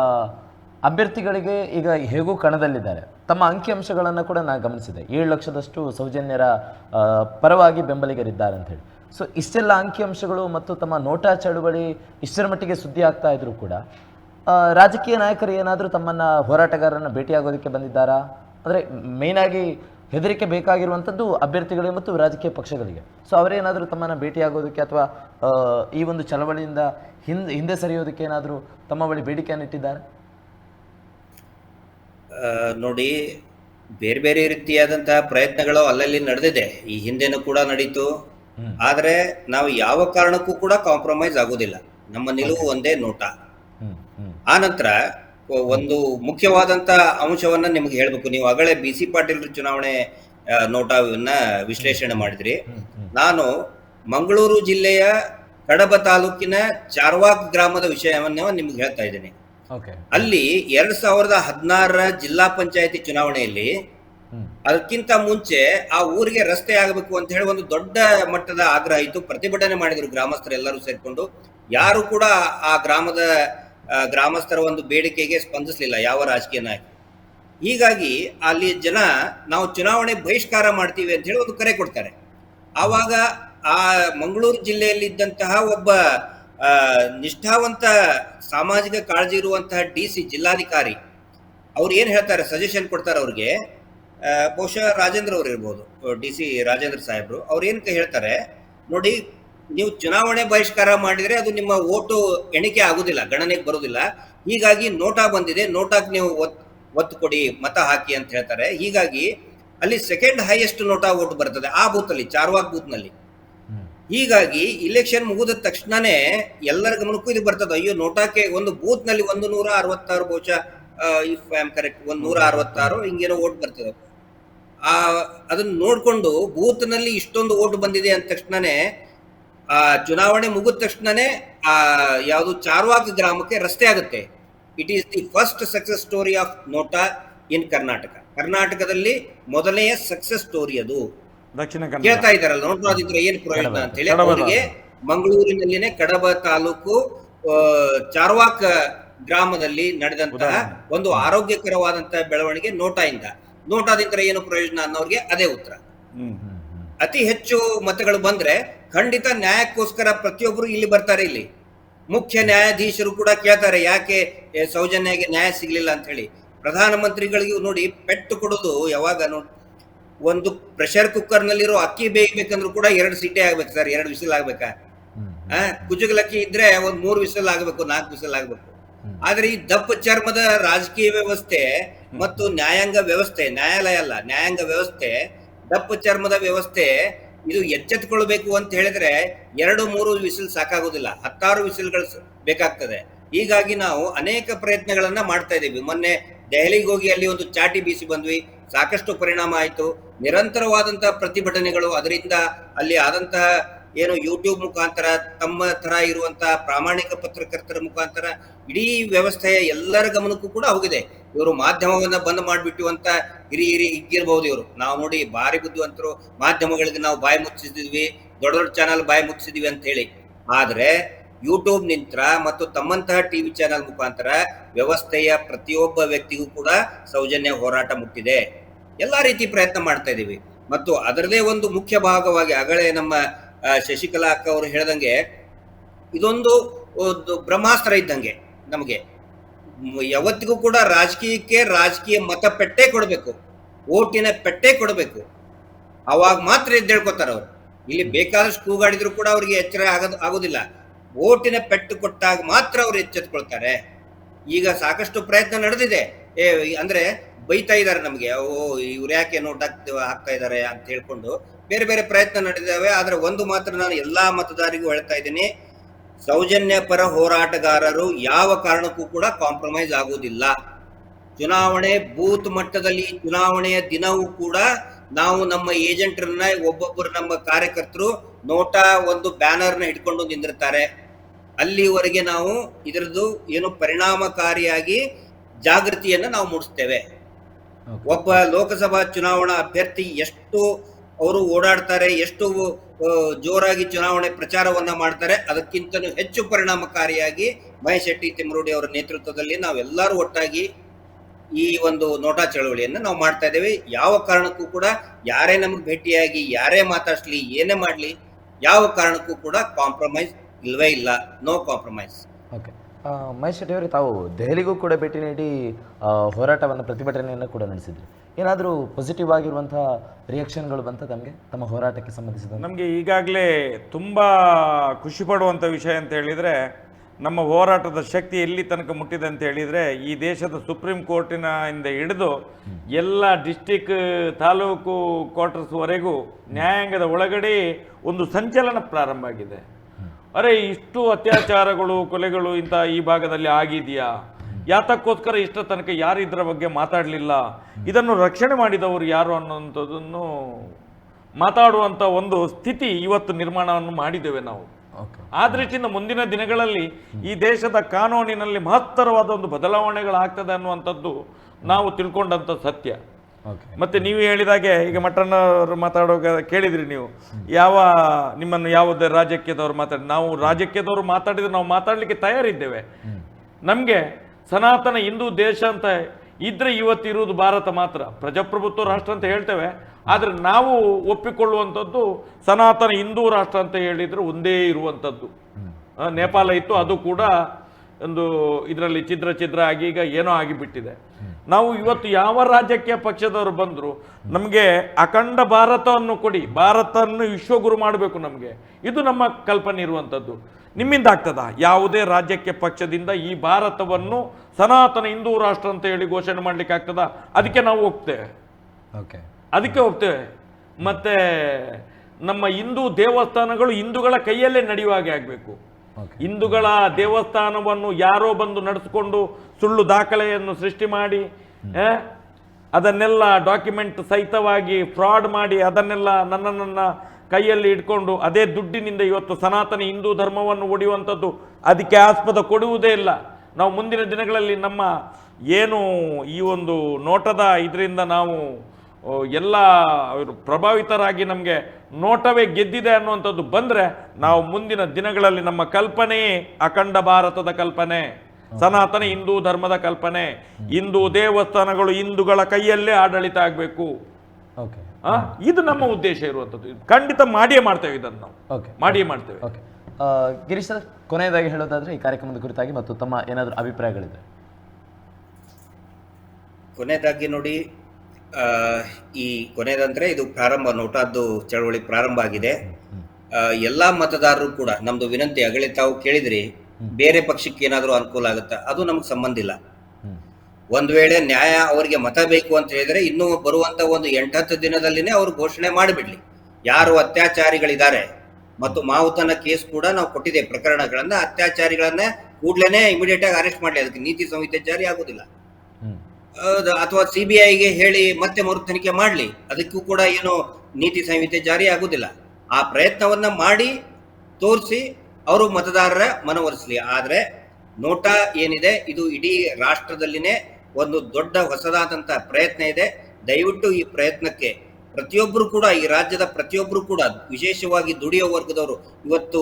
ಅಭ್ಯರ್ಥಿಗಳಿಗೆ ಈಗ ಹೇಗೂ ಕಣದಲ್ಲಿದ್ದಾರೆ. ತಮ್ಮ ಅಂಕಿಅಂಶಗಳನ್ನು ಕೂಡ ನಾನು ಗಮನಿಸಿದೆ. ಏಳು ಲಕ್ಷದಷ್ಟು ಸೌಜನ್ಯರ ಪರವಾಗಿ ಬೆಂಬಲಿಗರಿದ್ದಾರೆ ಅಂತ ಹೇಳಿ. ಸೊ ಇಷ್ಟೆಲ್ಲ ಅಂಕಿಅಂಶಗಳು ಮತ್ತು ತಮ್ಮ ನೋಟಾ ಚಳುವಳಿ ಇಷ್ಟರ ಮಟ್ಟಿಗೆ ಸುದ್ದಿ ಆಗ್ತಾ ಇದ್ರು ಕೂಡ ರಾಜಕೀಯ ನಾಯಕರು ಏನಾದರೂ ತಮ್ಮನ್ನ ಹೋರಾಟಗಾರರನ್ನ ಭೇಟಿಯಾಗೋದಕ್ಕೆ ಬಂದಿದ್ದಾರಾ? ಅಂದರೆ ಮೇಯ್ನಾಗಿ ಹೆದರಿಕೆ ಬೇಕಾಗಿರುವಂಥದ್ದು ಅಭ್ಯರ್ಥಿಗಳಿಗೆ ಮತ್ತು ರಾಜಕೀಯ ಪಕ್ಷಗಳಿಗೆ. ಸೊ ಅವರೇನಾದರೂ ತಮ್ಮನ್ನು ಭೇಟಿಯಾಗೋದಕ್ಕೆ ಅಥವಾ ಈ ಒಂದು ಚಳವಳಿಯಿಂದ ಹಿಂದೆ ಹಿಂದೆ ಸರಿಯೋದಕ್ಕೆ ಏನಾದರೂ ತಮ್ಮ ಬಳಿ ಬೇಡಿಕೆಯನ್ನು ಇಟ್ಟಿದ್ದಾರೆ? ನೋಡಿ ಬೇರೆ ಬೇರೆ ರೀತಿಯಾದಂತಹ ಪ್ರಯತ್ನಗಳು ಅಲ್ಲಲ್ಲಿ ನಡೆದಿದೆ. ಈ ಹಿಂದೆನೂ ಕೂಡ ನಡೀತು. ಆದರೆ ನಾವು ಯಾವ ಕಾರಣಕ್ಕೂ ಕೂಡ ಕಾಂಪ್ರಮೈಸ್ ಆಗೋದಿಲ್ಲ. ನಮ್ಮ ನಿಲುವು ಒಂದೇ ನೋಟ. ಆ ನಂತರ ಒಂದು ಮುಖ್ಯವಾದಂತ ಅಂಶವನ್ನ ನಿಮ್ಗೆ ಹೇಳ್ಬೇಕು. ನೀವು ಅಗಳೇ ಬಿ ಸಿ ಪಾಟೀಲ್ ಚುನಾವಣೆ ನೋಟವನ್ನ ವಿಶ್ಲೇಷಣೆ ಮಾಡಿದ್ರಿ. ನಾನು ಮಂಗಳೂರು ಜಿಲ್ಲೆಯ ಕಡಬ ತಾಲೂಕಿನ ಚಾರ್ವಾಕ್ ಗ್ರಾಮದ ವಿಷಯವನ್ನ ನಿಮ್ಗೆ ಹೇಳ್ತಾ ಇದ್ದೀನಿ. ಅಲ್ಲಿ ಎರಡ್ ಸಾವಿರದ ಹದಿನಾರರ ಜಿಲ್ಲಾ ಪಂಚಾಯತಿ ಚುನಾವಣೆಯಲ್ಲಿ ಅದಕ್ಕಿಂತ ಮುಂಚೆ ಆ ಊರಿಗೆ ರಸ್ತೆ ಆಗಬೇಕು ಅಂತ ಹೇಳಿ ಒಂದು ದೊಡ್ಡ ಮಟ್ಟದ ಆಗ್ರಹ ಇತ್ತು. ಪ್ರತಿಭಟನೆ ಮಾಡಿದ್ರು ಗ್ರಾಮಸ್ಥರೆಲ್ಲರೂ ಸೇರ್ಕೊಂಡು. ಯಾರು ಕೂಡ ಆ ಗ್ರಾಮದ ಗ್ರಾಮಸ್ಥರ ಒಂದು ಬೇಡಿಕೆಗೆ ಸ್ಪಂದಿಸಲಿಲ್ಲ ಯಾವ ರಾಜಕೀಯ ನಾಯಕ ಹೀಗಾಗಿ ಅಲ್ಲಿ ಜನ, ನಾವು ಚುನಾವಣೆ ಬಹಿಷ್ಕಾರ ಮಾಡ್ತೀವಿ ಅಂತ ಹೇಳಿ ಒಂದು ಕರೆ ಕೊಡ್ತಾರೆ. ಆವಾಗ ಆ ಮಂಗಳೂರು ಜಿಲ್ಲೆಯಲ್ಲಿ ಇದ್ದಂತಹ ಒಬ್ಬ ನಿಷ್ಠಾವಂತ ಸಾಮಾಜಿಕ ಕಾಳಜಿ ಇರುವಂತಹ ಡಿ ಸಿ ಜಿಲ್ಲಾಧಿಕಾರಿ, ಅವ್ರು ಏನು ಹೇಳ್ತಾರೆ ಸಜೆಷನ್ ಕೊಡ್ತಾರೆ ಅವ್ರಿಗೆ. ಬಹುಶಃ ರಾಜೇಂದ್ರ ಅವ್ರು ಇರ್ಬೋದು, ಡಿ ಸಿ ರಾಜೇಂದ್ರ ಸಾಹೇಬ್ರು. ಅವ್ರು ಏನ್ ಹೇಳ್ತಾರೆ, ನೋಡಿ ನೀವು ಚುನಾವಣೆ ಬಹಿಷ್ಕಾರ ಮಾಡಿದ್ರೆ ಅದು ನಿಮ್ಮ ಓಟು ಎಣಿಕೆ ಆಗುದಿಲ್ಲ, ಗಣನೆಗೆ ಬರುವುದಿಲ್ಲ ಹೀಗಾಗಿ ನೋಟಾ ಬಂದಿದೆ, ನೋಟಾಕ್ ನೀವು ಒತ್, ಒತ್ತು ಕೊಡಿ, ಮತ ಹಾಕಿ ಅಂತ ಹೇಳ್ತಾರೆ. ಹೀಗಾಗಿ ಅಲ್ಲಿ ಸೆಕೆಂಡ್ ಹೈಯೆಸ್ಟ್ ನೋಟಾ ಓಟ್ ಬರ್ತದೆ, ಆ ಬೂತ್ ಅಲ್ಲಿ ಚಾರ್ವಾಕ್ ಬೂತ್ ಹೀಗಾಗಿ ಇಲೆಕ್ಷನ್ ಮುಗಿದ ತಕ್ಷಣನೇ ಎಲ್ಲರ ಗಮನಕ್ಕೂ ಇದು ಬರ್ತದೆ. ಅಯ್ಯೋ, ನೋಟಾಕ್ಕೆ ಒಂದು ಬೂತ್ನಲ್ಲಿ ಒಂದು ನೂರ ಅರವತ್ತಾರು ಬಹುಶಃ ಇಫ್ ಐ ಆಮ್ ಕರೆಕ್ಟ್ ಒಂದು ನೂರ ಅರವತ್ತಾರು, ಹಿಂಗೇನೋ ಓಟ್ ಬರ್ತದೆ. ಆ, ಅದನ್ನ ನೋಡ್ಕೊಂಡು ಬೂತ್ನಲ್ಲಿ ಇಷ್ಟೊಂದು ಓಟ್ ಬಂದಿದೆ ಅಂದ ತಕ್ಷಣನೇ ಆ ಚುನಾವಣೆ ಮುಗಿದ ತಕ್ಷಣನೇ ಆ ಯಾವುದು ಚಾರ್ವಾಕ್ ಗ್ರಾಮಕ್ಕೆ ರಸ್ತೆ ಆಗುತ್ತೆ. It is the first success story of NOTA in Karnataka ಕರ್ನಾಟಕದಲ್ಲಿ ಮೊದಲನೆಯ ಸಕ್ಸಸ್ ಸ್ಟೋರಿ ಅದು. ದಕ್ಷಿಣ ಕೇಳ್ತಾ ಇದಾರಲ್ಲ ನೋಡ್ಬೋದಿದ್ರೆ ಏನ್ ಪ್ರಯೋಜನ ಅಂತ ಹೇಳಿ ಅವರಿಗೆ ಮಂಗಳೂರಿನಲ್ಲಿನೇ ಕಡಬ ತಾಲೂಕು ಚಾರ್ವಾಕ್ ಗ್ರಾಮದಲ್ಲಿ ನಡೆದಂತಹ ಒಂದು ಆರೋಗ್ಯಕರವಾದಂತಹ ಬೆಳವಣಿಗೆ ನೋಟಾಯಿಂದ. ನೋಟಾದಿಂದ ಏನು ಪ್ರಯೋಜನ ಅನ್ನೋರಿಗೆ ಅದೇ ಉತ್ತರ. ಅತಿ ಹೆಚ್ಚು ಮತಗಳು ಬಂದ್ರೆ ಖಂಡಿತ ನ್ಯಾಯಕ್ಕೋಸ್ಕರ ಪ್ರತಿಯೊಬ್ಬರು ಇಲ್ಲಿ ಬರ್ತಾರೆ ಇಲ್ಲಿ. ಮುಖ್ಯ ನ್ಯಾಯಾಧೀಶರು ಕೂಡ ಕೇಳ್ತಾರೆ ಯಾಕೆ ಸೌಜನ್ಯಗೆ ನ್ಯಾಯ ಸಿಗಲಿಲ್ಲ ಅಂತ ಹೇಳಿ. ಪ್ರಧಾನಮಂತ್ರಿಗಳಿಗೂ ನೋಡಿ ಪೆಟ್ಟು ಕೊಡೋದು ಯಾವಾಗ ನೋಡಿ ಒಂದು ಪ್ರೆಷರ್ ಕುಕ್ಕರ್ ನಲ್ಲಿರೋ ಅಕ್ಕಿ ಬೇಯಬೇಕಂದ್ರೂ ಕೂಡ ಎರಡು ಸಿಟಿ ಆಗ್ಬೇಕು ಸರ್ ಎರಡು ವಿಸಲ್ ಆಗ್ಬೇಕಾ? ಆ, ಕುಜುಗಲಕ್ಕಿ ಇದ್ರೆ ಒಂದ್ ಮೂರು ವಿಸಲ್ ಆಗ್ಬೇಕು ನಾಲ್ಕು ವಿಸಲ್ ಆಗ್ಬೇಕು. ಆದ್ರೆ ಈ ದಪ್ಪ ಚರ್ಮದ ರಾಜಕೀಯ ವ್ಯವಸ್ಥೆ ಮತ್ತು ನ್ಯಾಯಾಂಗ ವ್ಯವಸ್ಥೆ ನ್ಯಾಯಾಲಯ ಅಲ್ಲ ನ್ಯಾಯಾಂಗ ವ್ಯವಸ್ಥೆ ದಪ್ಪ ಚರ್ಮದ ವ್ಯವಸ್ಥೆ ಇದು ಎಚ್ಚೆತ್ಕೊಳ್ಬೇಕು ಅಂತ ಹೇಳಿದ್ರೆ ಎರಡು ಮೂರು ವಿಸಿಲ್ ಸಾಕಾಗೋದಿಲ್ಲ, ಹತ್ತಾರು ವಿಸಿಲ್ಗಳು ಬೇಕಾಗ್ತದೆ. ಹೀಗಾಗಿ ನಾವು ಅನೇಕ ಪ್ರಯತ್ನಗಳನ್ನ ಮಾಡ್ತಾ ಇದ್ದೀವಿ. ಮೊನ್ನೆ ದೆಹಲಿಗೆ ಹೋಗಿ ಅಲ್ಲಿ ಒಂದು ಚಾಟಿ ಬೀಸಿ ಬಂದ್ವಿ, ಸಾಕಷ್ಟು ಪರಿಣಾಮ ಆಯಿತು. ನಿರಂತರವಾದಂತಹ ಪ್ರತಿಭಟನೆಗಳು, ಅದರಿಂದ ಅಲ್ಲಿ ಆದಂತಹ ಏನು ಯೂಟ್ಯೂಬ್ ಮುಖಾಂತರ, ತಮ್ಮ ತರ ಇರುವಂತಹ ಪ್ರಾಮಾಣಿಕ ಪತ್ರಕರ್ತರ ಮುಖಾಂತರ, ಇಡೀ ವ್ಯವಸ್ಥೆಯ ಎಲ್ಲರ ಗಮನಕ್ಕೂ ಕೂಡ ಹೋಗಿದೆ. ಇವರು ಮಾಧ್ಯಮವನ್ನ ಬಂದ್ ಮಾಡಿಬಿಟ್ಟು ಅಂತ ಹಿರಿ ಹಿರಿ ಹಿಗ್ಗಿರ್ಬಹುದು ಇವರು. ನಾವು ನೋಡಿ ಭಾರಿ ಬುದ್ಧಿವಂತರು. ಮಾಧ್ಯಮಗಳಿಗೆ ನಾವು ಬಾಯಿ ಮುಚ್ಚಿಸಿದ್ವಿ. ದೊಡ್ಡ ದೊಡ್ಡ ಚಾನಲ್ ಬಾಯಿ ಮುಚ್ಚಿಸಿದ್ವಿ ಅಂತ ಹೇಳಿ. ಆದ್ರೆ ಯೂಟ್ಯೂಬ್ ನಿಂತ್ರ ಮತ್ತು ತಮ್ಮಂತಹ ಟಿವಿ ಚಾನೆಲ್ ಮುಖಾಂತರ ವ್ಯವಸ್ಥೆಯ ಪ್ರತಿಯೊಬ್ಬ ವ್ಯಕ್ತಿಗೂ ಕೂಡ ಸೌಜನ್ಯ ಹೋರಾಟ ಮುಟ್ಟಿದೆ. ಎಲ್ಲಾ ರೀತಿ ಪ್ರಯತ್ನ ಮಾಡ್ತಾ ಇದ್ದೀವಿ ಮತ್ತು ಅದರದೇ ಒಂದು ಮುಖ್ಯ ಭಾಗವಾಗಿ ಅಗಳೇ ನಮ್ಮ ಶಶಿಕಲಾ ಅಕ್ಕ ಅವರು ಹೇಳ್ದಂಗೆ ಇದೊಂದು ಒಂದು ಬ್ರಹ್ಮಾಸ್ತ್ರ ಇದ್ದಂಗೆ ನಮಗೆ. ಯಾವತ್ತಿಗೂ ಕೂಡ ರಾಜಕೀಯಕ್ಕೆ ರಾಜಕೀಯ ಮತ ಪೆಟ್ಟೆ ಕೊಡಬೇಕು. ಓಟಿನ ಪೆಟ್ಟೆ ಕೊಡಬೇಕು. ಅವಾಗ ಮಾತ್ರ ಎದ್ದೇಳ್ಕೊತಾರ ಅವರು. ಇಲ್ಲಿ ಬೇಕಾದಷ್ಟು ಕೂಗಾಡಿದ್ರು ಕೂಡ ಅವ್ರಿಗೆ ಎಚ್ಚರ ಆಗೋದು, ಆಗೋದಿಲ್ಲ. ಓಟಿನ ಪೆಟ್ಟು ಕೊಟ್ಟಾಗ ಮಾತ್ರ ಅವ್ರು ಎಚ್ಚೆತ್ಕೊಳ್ತಾರೆ. ಈಗ ಸಾಕಷ್ಟು ಪ್ರಯತ್ನ ನಡೆದಿದೆ. ಏ, ಅಂದ್ರೆ ಬೈತಾ ಇದ್ದಾರೆ ನಮಗೆ. ಓ, ಇವ್ರು ಯಾಕೆ ನೋಟ್ ಹಾಕ್ತ, ಹಾಕ್ತಾ ಇದ್ದಾರೆ ಅಂತ ಹೇಳ್ಕೊಂಡು ಬೇರೆ ಬೇರೆ ಪ್ರಯತ್ನ ನಡೆದಿದ್ದಾವೆ. ಆದ್ರೆ ಒಂದು ಮಾತ್ರ ನಾನು ಎಲ್ಲಾ ಮತದಾರರಿಗೂ ಹೇಳ್ತಾ ಇದ್ದೀನಿ. ಸೌಜನ್ಯ ಪರ ಹೋರಾಟಗಾರರು ಯಾವ ಕಾರಣಕ್ಕೂ ಕೂಡ ಕಾಂಪ್ರಮೈಸ್ ಆಗುವುದಿಲ್ಲ. ಚುನಾವಣೆ ಬೂತ್ ಮಟ್ಟದಲ್ಲಿ ಚುನಾವಣೆಯ ದಿನವೂ ಕೂಡ ನಾವು ನಮ್ಮ ಏಜೆಂಟ್ರನ್ನ ಒಬ್ಬೊಬ್ಬರು ನಮ್ಮ ಕಾರ್ಯಕರ್ತರು ನೋಟಾ ಒಂದು ಬ್ಯಾನರ್ನ ಹಿಡ್ಕೊಂಡು ನಿಂದಿರ್ತಾರೆ. ಅಲ್ಲಿವರೆಗೆ ನಾವು ಇದರದ್ದು ಏನು ಪರಿಣಾಮಕಾರಿಯಾಗಿ ಜಾಗೃತಿಯನ್ನು ನಾವು ಮೂಡಿಸ್ತೇವೆ. ಒಬ್ಬ ಲೋಕಸಭಾ ಚುನಾವಣಾ ಅಭ್ಯರ್ಥಿ ಎಷ್ಟು ಅವರು ಓಡಾಡ್ತಾರೆ ಎಷ್ಟು ಜೋರಾಗಿ ಚುನಾವಣೆ ಪ್ರಚಾರವನ್ನ ಮಾಡ್ತಾರೆ. ಅದಕ್ಕಿಂತಲೂ ಹೆಚ್ಚು ಪರಿಣಾಮಕಾರಿಯಾಗಿ ಮಹೇಶ್ ಶೆಟ್ಟಿ, ತಿಮ್ಮರೋಡಿ ಅವರ ನೇತೃತ್ವದಲ್ಲಿ ನಾವೆಲ್ಲರೂ ಒಟ್ಟಾಗಿ ಈ ಒಂದು ನೋಟಾ ಚಳವಳಿಯನ್ನು ನಾವು ಮಾಡ್ತಾ ಇದ್ದೇವೆ. ಯಾವ ಕಾರಣಕ್ಕೂ ಕೂಡ ಯಾರೇ ನಮ್ಗೆ ಭೇಟಿಯಾಗಿ, ಯಾರೇ ಮಾತಾಡ್ಸ್ಲಿ, ಏನೇ ಮಾಡಲಿ, ಯಾವ ಕಾರಣಕ್ಕೂ ಕೂಡ ಕಾಂಪ್ರಮೈಸ್ ಇಲ್ಲವೇ ಇಲ್ಲ. No compromise. Okay. Mahesh Shetty ಅವರೇ ತಾವು ದೆಹಲಿಗೂ ಕೂಡ ಭೇಟಿ ನೀಡಿ ಹೋರಾಟವನ್ನು ಪ್ರತಿಭಟನೆಯನ್ನು ಕೂಡ ನಡೆಸಿದ್ರಿ. ಏನಾದರೂ ಪಾಸಿಟಿವ್ ಆಗಿರುವಂಥ ರಿಯಾಕ್ಷನ್ಗಳು ಬಂತ ತಮಗೆ ತಮ್ಮ ಹೋರಾಟಕ್ಕೆ ಸಂಬಂಧಿಸಿದ ನಮಗೆ ಈಗಾಗಲೇ ತುಂಬ ಖುಷಿ ಪಡುವಂಥ ವಿಷಯ ಅಂತ ಹೇಳಿದರೆ, ನಮ್ಮ ಹೋರಾಟದ ಶಕ್ತಿ ಎಲ್ಲಿ ತನಕ ಮುಟ್ಟಿದೆ ಅಂತ ಹೇಳಿದರೆ, ಈ ದೇಶದ ಸುಪ್ರೀಂ ಕೋರ್ಟಿನ ಇಂದ ಹಿಡಿದು ಎಲ್ಲ ಡಿಸ್ಟಿಕ್ ತಾಲೂಕು ಕ್ವಾರ್ಟರ್ಸ್ವರೆಗೂ ನ್ಯಾಯಾಂಗದ ಒಳಗಡೆ ಒಂದು ಸಂಚಲನ ಪ್ರಾರಂಭ ಆಗಿದೆ. ಅರೆ ಇಷ್ಟು ಅತ್ಯಾಚಾರಗಳು ಕೊಲೆಗಳು ಇಂಥ ಈ ಭಾಗದಲ್ಲಿ ಆಗಿದೆಯಾ? ಯಾತಕ್ಕೋಸ್ಕರ ಇಷ್ಟ ತನಕ ಯಾರು ಇದರ ಬಗ್ಗೆ ಮಾತಾಡಲಿಲ್ಲ? ಇದನ್ನು ರಕ್ಷಣೆ ಮಾಡಿದವರು ಯಾರು ಅನ್ನುವಂಥದ್ದನ್ನು ಮಾತಾಡುವಂಥ ಒಂದು ಸ್ಥಿತಿ ಇವತ್ತು ನಿರ್ಮಾಣವನ್ನು ಮಾಡಿದ್ದೇವೆ ನಾವು. ಓಕೆ. ಆ ದೃಷ್ಟಿಯಿಂದ ಮುಂದಿನ ದಿನಗಳಲ್ಲಿ ಈ ದೇಶದ ಕಾನೂನಿನಲ್ಲಿ ಮಹತ್ತರವಾದ ಒಂದು ಬದಲಾವಣೆಗಳಾಗ್ತದೆ ಅನ್ನುವಂಥದ್ದು ನಾವು ತಿಳ್ಕೊಂಡಂಥ ಸತ್ಯ. ಮತ್ತೆ ನೀವು ಹೇಳಿದಾಗೆ ಈಗ ಮಟ್ಟಣ್ಣವರು ಮಾತಾಡುವಾಗ ಕೇಳಿದ್ರಿ ನೀವು. ಯಾವ ನಿಮ್ಮನ್ನು ಯಾವುದೇ ರಾಜಕೀಯದವರು ಮಾತಾಡಿ, ನಾವು ರಾಜಕೀಯದವರು ಮಾತಾಡಿದ್ರೆ ನಾವು ಮಾತಾಡಲಿಕ್ಕೆ ತಯಾರಿದ್ದೇವೆ. ನಮಗೆ ಸನಾತನ ಹಿಂದೂ ದೇಶ ಅಂತ ಇದ್ರೆ ಇವತ್ತಿರುವುದು ಭಾರತ ಮಾತ್ರ. ಪ್ರಜಾಪ್ರಭುತ್ವ ರಾಷ್ಟ್ರ ಅಂತ ಹೇಳ್ತೇವೆ. ಆದರೆ ನಾವು ಒಪ್ಪಿಕೊಳ್ಳುವಂಥದ್ದು ಸನಾತನ ಹಿಂದೂ ರಾಷ್ಟ್ರ ಅಂತ ಹೇಳಿದ್ರೆ ಒಂದೇ ಇರುವಂಥದ್ದು. ನೇಪಾಳ ಇತ್ತು, ಅದು ಕೂಡ ಒಂದು ಇದರಲ್ಲಿ ಛಿದ್ರ ಛಿದ್ರ ಆಗಿ ಈಗ ಏನೋ ಆಗಿಬಿಟ್ಟಿದೆ. ನಾವು ಇವತ್ತು ಯಾವ ರಾಜಕೀಯ ಪಕ್ಷದವರು ಬಂದ್ರು ನಮಗೆ ಅಖಂಡ ಭಾರತವನ್ನು ಕೊಡಿ ಭಾರತವನ್ನು ವಿಶ್ವಗುರು ಮಾಡಬೇಕು ನಮಗೆ. ಇದು ನಮ್ಮ ಕಲ್ಪನೆ ಇರುವಂಥದ್ದು ನಿಮ್ಮಿಂದ ಆಗ್ತದ? ಯಾವುದೇ ರಾಜಕೀಯ ಪಕ್ಷದಿಂದ ಈ ಭಾರತವನ್ನು ಸನಾತನ ಹಿಂದೂ ರಾಷ್ಟ್ರ ಅಂತ ಹೇಳಿ ಘೋಷಣೆ ಮಾಡ್ಲಿಕ್ಕೆ ಆಗ್ತದ? ಅದಕ್ಕೆ ನಾವು ಹೋಗ್ತೇವೆ. ಓಕೆ. ಅದಕ್ಕೆ ಹೋಗ್ತೇವೆ. ಮತ್ತೆ ನಮ್ಮ ಹಿಂದೂ ದೇವಸ್ಥಾನಗಳು ಹಿಂದೂಗಳ ಕೈಯಲ್ಲೇ ನಡೆಯುವ ಹಾಗೆ ಆಗಬೇಕು. ಹಿಂದೂಗಳ ದೇವಸ್ಥಾನವನ್ನು ಯಾರೋ ಬಂದು ನಡೆಸಿಕೊಂಡು ಸುಳ್ಳು ದಾಖಲೆಯನ್ನು ಸೃಷ್ಟಿ ಮಾಡಿ ಅದನ್ನೆಲ್ಲ ಡಾಕ್ಯುಮೆಂಟ್ ಸಹಿತವಾಗಿ ಫ್ರಾಡ್ ಮಾಡಿ ಅದನ್ನೆಲ್ಲ ನನ್ನ ನನ್ನ ಕೈಯಲ್ಲಿ ಇಟ್ಕೊಂಡು ಅದೇ ದುಡ್ಡಿನಿಂದ ಇವತ್ತು ಸನಾತನ ಹಿಂದೂ ಧರ್ಮವನ್ನು ಒಡೆಯುವಂಥದ್ದು ಅದಕ್ಕೆ ಆಸ್ಪದ ಕೊಡುವುದೇ ಇಲ್ಲ. ನಾವು ಮುಂದಿನ ದಿನಗಳಲ್ಲಿ ನಮ್ಮ ಏನು ಈ ಒಂದು ನೋಟದ ಇದರಿಂದ ನಾವು ಎಲ್ಲ ಅವರು ಪ್ರಭಾವಿತರಾಗಿ ನಮಗೆ ನೋಟವೇ ಗೆದ್ದಿದೆ ಅನ್ನುವಂಥದ್ದು ಬಂದರೆ ನಾವು ಮುಂದಿನ ದಿನಗಳಲ್ಲಿ ನಮ್ಮ ಕಲ್ಪನೆಯೇ ಅಖಂಡ ಭಾರತದ ಕಲ್ಪನೆ ಸನಾತನ ಹಿಂದೂ ಧರ್ಮದ ಕಲ್ಪನೆ ಹಿಂದೂ ದೇವಸ್ಥಾನಗಳು ಹಿಂದೂಗಳ ಕೈಯಲ್ಲೇ ಆಡಳಿತ ಆಗಬೇಕು. ಓಕೆ. ಇದು ನಮ್ಮ ಉದ್ದೇಶ ಇರುವಂಥದ್ದು. ಇದು ಖಂಡಿತ ಮಾಡಿಯೇ ಮಾಡ್ತೇವೆ ಇದನ್ನು ನಾವು. ಓಕೆ. ಮಾಡಿಯೇ ಮಾಡ್ತೇವೆ. ಗಿರೀಶ್ ಸರ್ ಕೊನೆಯದಾಗಿ ಹೇಳೋದಾದ್ರೆ ಈ ಕಾರ್ಯಕ್ರಮದ ಕುರಿತಾಗಿ ಮತ್ತು ತಮ್ಮ ಏನಾದರೂ ಅಭಿಪ್ರಾಯಗಳಿದೆ ಕೊನೆಯದಾಗಿ ನೋಡಿ ಈ ಕೊನೆಯದಂದ್ರೆ ಇದು ಪ್ರಾರಂಭ, ನೋಟಾದ್ದು ಚಳವಳಿ ಪ್ರಾರಂಭ ಆಗಿದೆ. ಎಲ್ಲಾ ಮತದಾರರು ಕೂಡ ನಮ್ದು ವಿನಂತಿ ಅಗಳಿ ತಾವು ಕೇಳಿದ್ರಿ, ಬೇರೆ ಪಕ್ಷಕ್ಕೆ ಏನಾದರೂ ಅನುಕೂಲ ಆಗುತ್ತಾ? ಅದು ನಮಗೆ ಸಂಬಂಧ ಇಲ್ಲ. ಒಂದ್ ವೇಳೆ ನ್ಯಾಯ ಅವರಿಗೆ ಮತ ಬೇಕು ಅಂತ ಹೇಳಿದ್ರೆ ಇನ್ನೂ ಬರುವಂತ ಒಂದು ಎಂಟತ್ತು ದಿನದಲ್ಲಿನೇ ಅವರು ಘೋಷಣೆ ಮಾಡಿಬಿಡ್ಲಿ. ಯಾರು ಅತ್ಯಾಚಾರಿಗಳಿದ್ದಾರೆ ಮತ್ತು ಮಾವುತನ ಕೇಸ್ ಕೂಡ ನಾವು ಕೊಟ್ಟಿದ್ದೇವೆ ಪ್ರಕರಣಗಳನ್ನ, ಅತ್ಯಾಚಾರಿಗಳನ್ನ ಕೂಡ್ಲೇನೆ ಇಮಿಡಿಯೇಟ್ ಆಗಿ ಅರೆಸ್ಟ್ ಮಾಡಲಿ. ಅದಕ್ಕೆ ನೀತಿ ಸಂಹಿತೆ ಜಾರಿ ಆಗುದಿಲ್ಲ. ಅಥವಾ ಸಿ ಬಿ ಐಗೆ ಹೇಳಿ ಮತ್ತೆ ಮರು ತನಿಖೆ ಮಾಡಲಿ. ಅದಕ್ಕೂ ಕೂಡ ಏನು ನೀತಿ ಸಂಹಿತೆ ಜಾರಿ ಆಗುದಿಲ್ಲ. ಆ ಪ್ರಯತ್ನವನ್ನ ಮಾಡಿ, ತೋರಿಸಿ, ಅವರು ಮತದಾರರ ಮನವೊಲಿಸಲಿ. ಆದರೆ ನೋಟಾ ಏನಿದೆ, ಇದು ಇಡೀ ರಾಷ್ಟ್ರದಲ್ಲಿನೇ ಒಂದು ದೊಡ್ಡ ಹೊಸದಾದಂಥ ಪ್ರಯತ್ನ ಇದೆ. ದಯವಿಟ್ಟು ಈ ಪ್ರಯತ್ನಕ್ಕೆ ಪ್ರತಿಯೊಬ್ಬರು ಕೂಡ, ಈ ರಾಜ್ಯದ ಪ್ರತಿಯೊಬ್ಬರು ಕೂಡ, ವಿಶೇಷವಾಗಿ ದುಡಿಯೋ ವರ್ಗದವರು, ಇವತ್ತು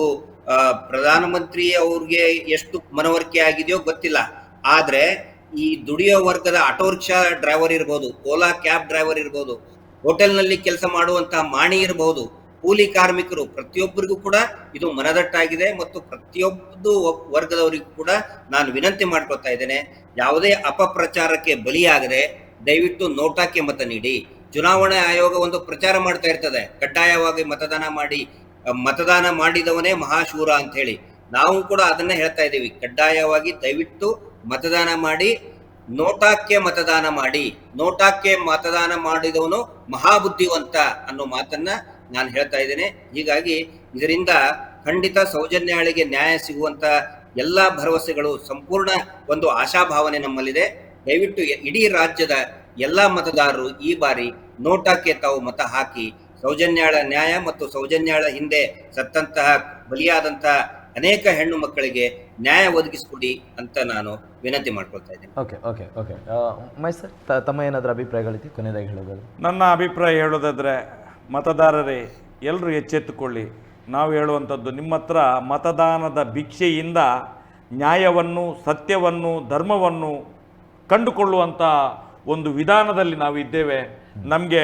ಪ್ರಧಾನಮಂತ್ರಿ ಅವ್ರಿಗೆ ಎಷ್ಟು ಮನವರಿಕೆ ಆಗಿದೆಯೋ ಗೊತ್ತಿಲ್ಲ. ಆದ್ರೆ ಈ ದುಡಿಯೋ ವರ್ಗದ ಆಟೋ ರಿಕ್ಷಾ ಡ್ರೈವರ್ ಇರ್ಬೋದು, ಓಲಾ ಕ್ಯಾಬ್ ಡ್ರೈವರ್ ಇರ್ಬೋದು, ಹೋಟೆಲ್ನಲ್ಲಿ ಕೆಲಸ ಮಾಡುವಂತಹ ಮಾಣಿ ಇರಬಹುದು ಕೂಲಿ ಕಾರ್ಮಿಕರು ಪ್ರತಿಯೊಬ್ಬರಿಗೂ ಕೂಡ ಇದು ಮನದಟ್ಟಾಗಿದೆ ಮತ್ತು ಪ್ರತಿಯೊಬ್ಬ ವರ್ಗದವರಿಗೂ ಕೂಡ ನಾನು ವಿನಂತಿ ಮಾಡ್ಕೊತಾ ಇದ್ದೇನೆ. ಯಾವುದೇ ಅಪಪ್ರಚಾರಕ್ಕೆ ಬಲಿಯಾಗದೆ ದಯವಿಟ್ಟು ನೋಟಾಕ್ಕೆ ಮತ ನೀಡಿ. ಚುನಾವಣಾ ಆಯೋಗ ಒಂದು ಪ್ರಚಾರ ಮಾಡ್ತಾ ಇರ್ತದೆ. ಕಡ್ಡಾಯವಾಗಿ ಮತದಾನ ಮಾಡಿ, ಮತದಾನ ಮಾಡಿದವನೇ ಮಹಾಶೂರ ಅಂತ ಹೇಳಿ ನಾವು ಕೂಡ ಅದನ್ನ ಹೇಳ್ತಾ ಇದ್ದೀವಿ. ಕಡ್ಡಾಯವಾಗಿ ದಯವಿಟ್ಟು ಮತದಾನ ಮಾಡಿ, ನೋಟಾಕ್ಕೆ ಮತದಾನ ಮಾಡಿ. ನೋಟಾಕ್ಕೆ ಮತದಾನ ಮಾಡಿದವನು ಮಹಾಬುದ್ಧಿವಂತ ಅನ್ನೋ ಮಾತನ್ನ ನಾನು ಹೇಳ್ತಾ ಇದ್ದೇನೆ. ಹೀಗಾಗಿ ಇದರಿಂದ ಖಂಡಿತ ಸೌಜನ್ಯಾಳಿಗೆ ನ್ಯಾಯ ಸಿಗುವಂತ ಎಲ್ಲ ಭರವಸೆಗಳು ಸಂಪೂರ್ಣ ಒಂದು ಆಶಾಭಾವನೆ ನಮ್ಮಲ್ಲಿದೆ. ದಯವಿಟ್ಟು ಇಡೀ ರಾಜ್ಯದ ಎಲ್ಲ ಮತದಾರರು ಈ ಬಾರಿ ನೋಟಾಕ್ಕೆ ತಾವು ಮತ ಹಾಕಿ, ಸೌಜನ್ಯಾಳ ನ್ಯಾಯ ಮತ್ತು ಸೌಜನ್ಯಾಳ ಹಿಂದೆ ಸತ್ತಂತಹ, ಬಲಿಯಾದಂತಹ ಅನೇಕ ಹೆಣ್ಣು ಮಕ್ಕಳಿಗೆ ನ್ಯಾಯ ಒದಗಿಸಿಕೊಡಿ ಅಂತ ನಾನು ವಿನಂತಿ ಮಾಡ್ಕೊಳ್ತಾ ಇದ್ದೀನಿ. Okay okay okay. Mahesh sir ತ- ತಮ್ಮ ಏನಾದರೂ ಅಭಿಪ್ರಾಯಗಳಿದೆ ಕೊನೆಯದಾಗಿ ಹೇಳೋದಾದ್ರೆ ನನ್ನ ಅಭಿಪ್ರಾಯ ಹೇಳೋದಾದ್ರೆ ಮತದಾರರೇ ಎಲ್ಲರೂ ಎಚ್ಚೆತ್ತುಕೊಳ್ಳಿ. ನಾವು ಹೇಳುವಂಥದ್ದು ನಿಮ್ಮ ಹತ್ರ ಮತದಾನದ ಭಿಕ್ಷೆಯಿಂದ ನ್ಯಾಯವನ್ನು ಸತ್ಯವನ್ನು ಧರ್ಮವನ್ನು ಕಂಡುಕೊಳ್ಳುವಂಥ ಒಂದು ವಿಧಾನದಲ್ಲಿ ನಾವು ಇದ್ದೇವೆ. ನಮಗೆ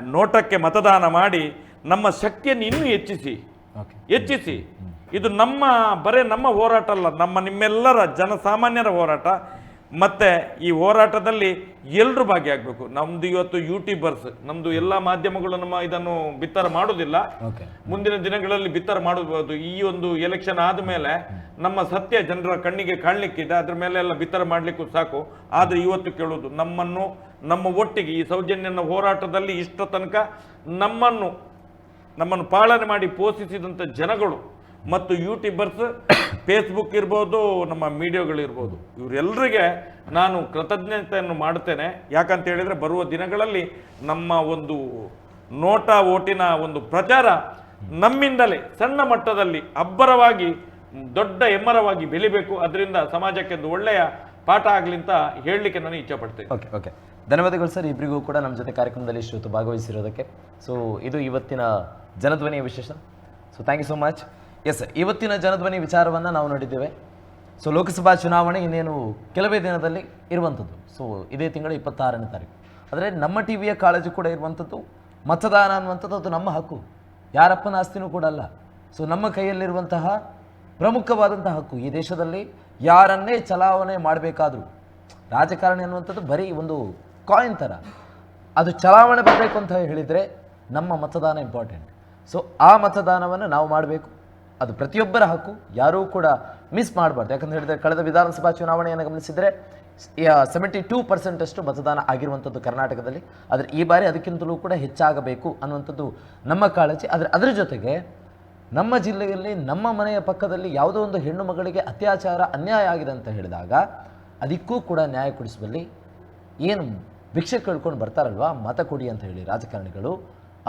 ನೋಟಕ್ಕೆ ಮತದಾನ ಮಾಡಿ ನಮ್ಮ ಶಕ್ತಿಯನ್ನು ಇನ್ನೂ ಹೆಚ್ಚಿಸಿ. ಓಕೆ. ಹೆಚ್ಚಿಸಿ. ಇದು ನಮ್ಮ ಬರೇ ನಮ್ಮ ಹೋರಾಟ ಅಲ್ಲ ನಮ್ಮ ನಿಮ್ಮೆಲ್ಲರ ಜನಸಾಮಾನ್ಯರ ಹೋರಾಟ. ಮತ್ತೆ ಈ ಹೋರಾಟದಲ್ಲಿ ಎಲ್ಲರೂ ಭಾಗಿಯಾಗಬೇಕು. ನಮ್ದು ಇವತ್ತು ಯೂಟ್ಯೂಬರ್ಸ್ ನಮ್ದು ಎಲ್ಲ ಮಾಧ್ಯಮಗಳು ನಮ್ಮ ಇದನ್ನು ಬಿತ್ತರ ಮಾಡೋದಿಲ್ಲ. ಮುಂದಿನ ದಿನಗಳಲ್ಲಿ ಬಿತ್ತರ ಮಾಡಬಹುದು ಈ ಒಂದು ಎಲೆಕ್ಷನ್ ಆದಮೇಲೆ ನಮ್ಮ ಸತ್ಯ ಜನರ ಕಣ್ಣಿಗೆ ಕಾಣಲಿಕ್ಕಿದೆ. ಅದ್ರ ಮೇಲೆ ಎಲ್ಲ ಬಿತ್ತರ ಮಾಡಲಿಕ್ಕೂ ಸಾಕು. ಆದರೆ ಇವತ್ತು ಕೇಳೋದು ನಮ್ಮನ್ನು ನಮ್ಮ ಒಟ್ಟಿಗೆ ಈ ಸೌಜನ್ಯನ ಹೋರಾಟದಲ್ಲಿ ಇಷ್ಟ ತನಕ ನಮ್ಮನ್ನು ನಮ್ಮನ್ನು ಪಾಲನೆ ಮಾಡಿ ಪೋಷಿಸಿದಂಥ ಜನಗಳು ಮತ್ತು ಯೂಟ್ಯೂಬರ್ಸ್ ಫೇಸ್ಬುಕ್ ಇರ್ಬೋದು, ನಮ್ಮ ಮೀಡಿಯೋಗಳಿರ್ಬೋದು ಇವರೆಲ್ಲರಿಗೆ ನಾನು ಕೃತಜ್ಞತೆಯನ್ನು ಮಾಡುತ್ತೇನೆ. ಯಾಕಂತ ಹೇಳಿದರೆ ಬರುವ ದಿನಗಳಲ್ಲಿ ನಮ್ಮ ಒಂದು ನೋಟ ಓಟಿನ ಒಂದು ಪ್ರಚಾರ ನಮ್ಮಿಂದಲೇ ಸಣ್ಣ ಮಟ್ಟದಲ್ಲಿ ಅಬ್ಬರವಾಗಿ, ದೊಡ್ಡ ಎಮ್ಮರವಾಗಿ ಬೆಳಿಬೇಕು. ಅದರಿಂದ ಸಮಾಜಕ್ಕೆ ಒಂದು ಒಳ್ಳೆಯ ಪಾಠ ಆಗಲಿ ಅಂತ ಹೇಳಲಿಕ್ಕೆ ನಾನು ಇಚ್ಛೆ ಪಡ್ತೇನೆ ಓಕೆ ಓಕೆ. ಧನ್ಯವಾದಗಳು ಸರ್ ಇಬ್ಬರಿಗೂ ಕೂಡ ನಮ್ಮ ಜೊತೆ ಕಾರ್ಯಕ್ರಮದಲ್ಲಿ ಇಷ್ಟು ಭಾಗವಹಿಸಿರೋದಕ್ಕೆ. ಸೊ ಇದು ಇವತ್ತಿನ ಜನಧ್ವನಿಯ ವಿಶೇಷ. So thank you so much yes ಇವತ್ತಿನ ಜನಧ್ವನಿ ವಿಚಾರವನ್ನು ನಾವು ನೋಡಿದ್ದೇವೆ. ಸೊ ಲೋಕಸಭಾ ಚುನಾವಣೆ ಇನ್ನೇನು ಕೆಲವೇ ದಿನದಲ್ಲಿ ಇರುವಂಥದ್ದು ಸೊ ಇದೇ ತಿಂಗಳ ಇಪ್ಪತ್ತಾರನೇ ತಾರೀಕು. ಆದರೆ ನಮ್ಮ ಟಿ ವಿಯ ಕಾಳಜಿ ಕೂಡ ಇರುವಂಥದ್ದು ಮತದಾನ ಅನ್ನುವಂಥದ್ದು ಅದು ನಮ್ಮ ಹಕ್ಕು. ಯಾರಪ್ಪನ ಆಸ್ತಿನೂ ಕೂಡ ಅಲ್ಲ. ಸೊ ನಮ್ಮ ಕೈಯಲ್ಲಿರುವಂತಹ ಪ್ರಮುಖವಾದಂತಹ ಹಕ್ಕು ಈ ದೇಶದಲ್ಲಿ ಯಾರನ್ನೇ ಚಲಾವಣೆ ಮಾಡಬೇಕಾದ್ರೂ, ರಾಜಕಾರಣಿ ಅನ್ನುವಂಥದ್ದು ಬರೀ ಒಂದು ಕಾಯಿನ್ ಥರ ಅದು ಚಲಾವಣೆ ಬರಬೇಕು ಅಂತ ಹೇಳಿದರೆ ನಮ್ಮ ಮತದಾನ ಇಂಪಾರ್ಟೆಂಟ್ ಸೊ ಆ ಮತದಾನವನ್ನು ನಾವು ಮಾಡಬೇಕು. ಅದು ಪ್ರತಿಯೊಬ್ಬರ ಹಕ್ಕು. ಯಾರೂ ಕೂಡ ಮಿಸ್ ಮಾಡಬಾರ್ದು. ಯಾಕಂತ ಹೇಳಿದರೆ ಕಳೆದ ವಿಧಾನಸಭಾ ಚುನಾವಣೆಯನ್ನು ಗಮನಿಸಿದರೆ ಸೆವೆಂಟಿ ಟೂ ಪರ್ಸೆಂಟಷ್ಟು ಮತದಾನ ಆಗಿರುವಂಥದ್ದು ಕರ್ನಾಟಕದಲ್ಲಿ. ಆದರೆ ಈ ಬಾರಿ ಅದಕ್ಕಿಂತಲೂ ಕೂಡ ಹೆಚ್ಚಾಗಬೇಕು ಅನ್ನುವಂಥದ್ದು ನಮ್ಮ ಕಾಳಜಿ. ಆದರೆ ಅದರ ಜೊತೆಗೆ ನಮ್ಮ ಜಿಲ್ಲೆಯಲ್ಲಿ, ನಮ್ಮ ಮನೆಯ ಪಕ್ಕದಲ್ಲಿ ಯಾವುದೋ ಒಂದು ಹೆಣ್ಣು ಮಗಳಿಗೆ ಅತ್ಯಾಚಾರ, ಅನ್ಯಾಯ ಆಗಿದೆ ಅಂತ ಹೇಳಿದಾಗ, ಅದಕ್ಕೂ ಕೂಡ ನ್ಯಾಯ ಕೊಡಿಸುವಲ್ಲಿ ಏನು ಭಿಕ್ಷೆ ಕೇಳ್ಕೊಂಡು ಬರ್ತಾರಲ್ವಾ? ಮತ ಕೊಡಿ ಅಂತ ಹೇಳಿ ರಾಜಕಾರಣಿಗಳು,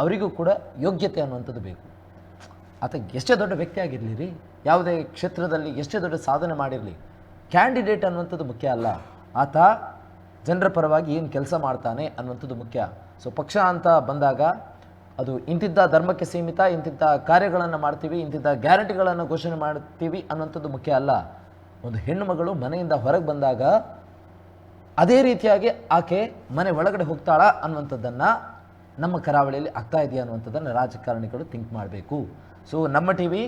ಅವರಿಗೂ ಕೂಡ ಯೋಗ್ಯತೆ ಅನ್ನುವಂಥದ್ದು ಬೇಕು. ಆತ ಎಷ್ಟೇ ದೊಡ್ಡ ವ್ಯಕ್ತಿ ಆಗಿರಲಿ ರೀ ಯಾವುದೇ ಕ್ಷೇತ್ರದಲ್ಲಿ ಎಷ್ಟೇ ದೊಡ್ಡ ಸಾಧನೆ ಮಾಡಿರಲಿ ಕ್ಯಾಂಡಿಡೇಟ್ ಅನ್ನುವಂಥದ್ದು ಮುಖ್ಯ ಅಲ್ಲ. ಆತ ಜನರ ಪರವಾಗಿ ಏನು ಕೆಲಸ ಮಾಡ್ತಾನೆ ಅನ್ನುವಂಥದ್ದು ಮುಖ್ಯ. ಸೊ ಪಕ್ಷ ಅಂತ ಬಂದಾಗ ಅದು ಇಂತಿದ್ದ ಧರ್ಮಕ್ಕೆ ಸೀಮಿತ ಇಂತಿದ್ದ ಕಾರ್ಯಗಳನ್ನು ಮಾಡ್ತೀವಿ ಇಂತಿದ್ದ ಗ್ಯಾರಂಟಿಗಳನ್ನು ಘೋಷಣೆ ಮಾಡ್ತೀವಿ ಅನ್ನುವಂಥದ್ದು ಮುಖ್ಯ ಅಲ್ಲ. ಒಂದು ಹೆಣ್ಣು ಮಗಳು ಮನೆಯಿಂದ ಹೊರಗೆ ಬಂದಾಗ ಅದೇ ರೀತಿಯಾಗಿ ಆಕೆ ಮನೆ ಒಳಗಡೆ ಹೋಗ್ತಾಳ ಅನ್ನುವಂಥದ್ದನ್ನು ನಮ್ಮ ಕರಾವಳಿಯಲ್ಲಿ ಆಗ್ತಾ ಇದೆಯಾ ಅನ್ನುವಂಥದ್ದನ್ನು ರಾಜಕಾರಣಿಗಳು ಥಿಂಕ್ ಮಾಡಬೇಕು. ಸೊ ನಮ್ಮ ಟಿ ವಿ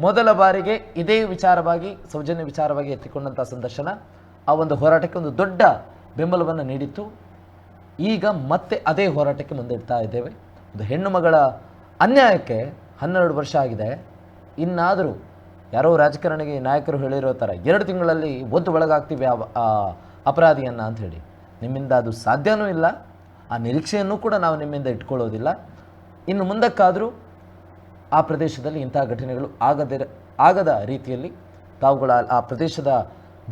ಮೊದಲ ಬಾರಿಗೆ ಇದೇ ವಿಚಾರವಾಗಿ, ಸೌಜನ್ಯ ವಿಚಾರವಾಗಿ ಎತ್ತಿಕೊಂಡಂಥ ಸಂದರ್ಶನ, ಆ ಒಂದು ಹೋರಾಟಕ್ಕೆ ಒಂದು ದೊಡ್ಡ ಬೆಂಬಲವನ್ನು ನೀಡಿತ್ತು. ಈಗ ಮತ್ತೆ ಅದೇ ಹೋರಾಟಕ್ಕೆ ಮುಂದಿಡ್ತಾ ಇದ್ದೇವೆ. ಒಂದು ಹೆಣ್ಣು ಮಗಳ ಅನ್ಯಾಯಕ್ಕೆ ಹನ್ನೆರಡು ವರ್ಷ ಆಗಿದೆ. ಇನ್ನಾದರೂ ಯಾರೋ ರಾಜಕಾರಣಿಗೆ ನಾಯಕರು ಹೇಳಿರೋ ಥರ ಎರಡು ತಿಂಗಳಲ್ಲಿ ಒದ್ದು ಒಳಗಾಗ್ತೀವಿ ಆ ಅಪರಾಧಿಯನ್ನು ಅಂತ ಹೇಳಿ. ನಿಮ್ಮಿಂದ ಅದು ಸಾಧ್ಯವೂ ಇಲ್ಲ. ಆ ನಿರೀಕ್ಷೆಯನ್ನು ಕೂಡ ನಾವು ನಿಮ್ಮಿಂದ ಇಟ್ಕೊಳ್ಳೋದಿಲ್ಲ. ಇನ್ನು ಮುಂದಕ್ಕಾದರೂ ಆ ಪ್ರದೇಶದಲ್ಲಿ ಇಂತಹ ಘಟನೆಗಳು ಆಗದಿರ ಆಗದ ರೀತಿಯಲ್ಲಿ ತಾವುಗಳ ಆ ಪ್ರದೇಶದ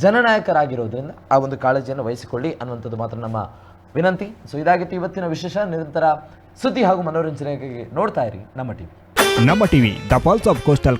ಜನನಾಯಕರಾಗಿರೋದ್ರಿಂದ ಆ ಒಂದು ಕಾಳಜಿಯನ್ನು ವಹಿಸಿಕೊಳ್ಳಿ ಅನ್ನುವಂಥದ್ದು ಮಾತ್ರ ನಮ್ಮ ವಿನಂತಿ. ಸೊ ಇದಾಗಿತ್ತು ಇವತ್ತಿನ ವಿಶೇಷ. ನಿರಂತರ ಸುದ್ದಿ ಹಾಗೂ ಮನೋರಂಜನೆಗೆ ನೋಡ್ತಾ ಇರಿ ನಮ್ಮ ಟಿವಿ. ನಮ್ಮ TV, the pulse of coastal